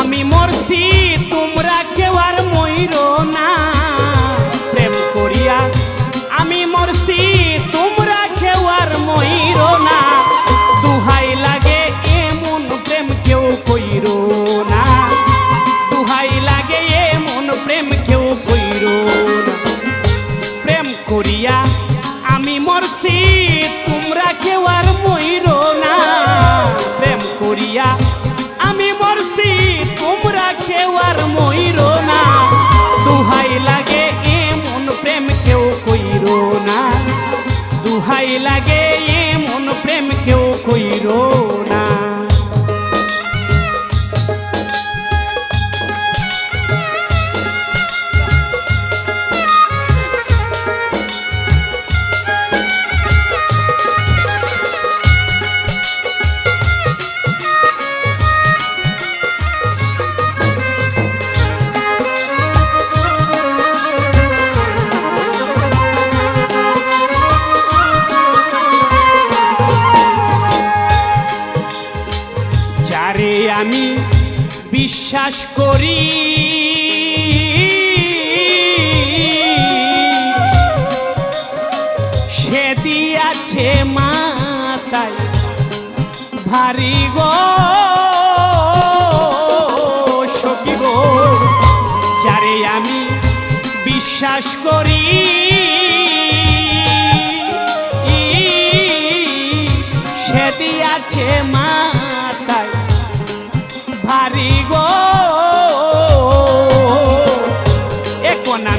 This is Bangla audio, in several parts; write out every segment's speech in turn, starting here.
আমি মরছি তোমরা কেউ আর ময়ূর না। দুহাই লাগে আমি বিশ্বাস করি। সে দিয়াছে মাতায় ভারী গো গো, যারে আমি বিশ্বাস করি। সে দিয়াছে মাতায়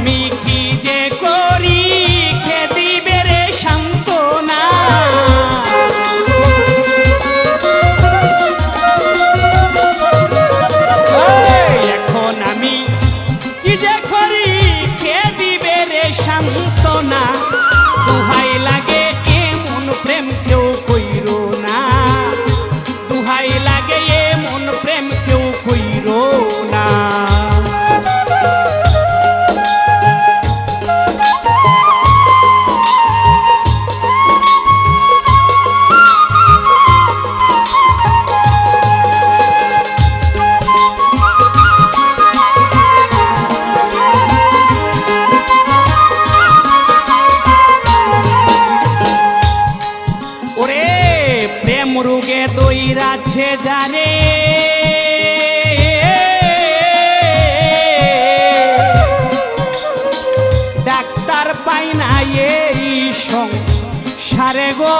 আমি কি যে করি? খেদি বেড়ে সান্ত্বনা। এখন আমি কি করি? খেদি বেড়ে সান্ত্বনা। দুহাই লাগে প্রেম রোগে দইরাছে জানে। ডাক্তার পাই না এই সংসারে গো।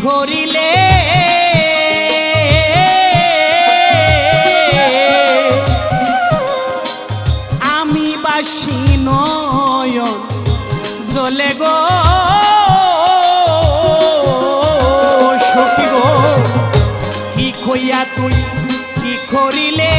কি করিলে আমি বাসি নয়ন জলে গো। সখী গো কি কইয়া তুই কি করিলে?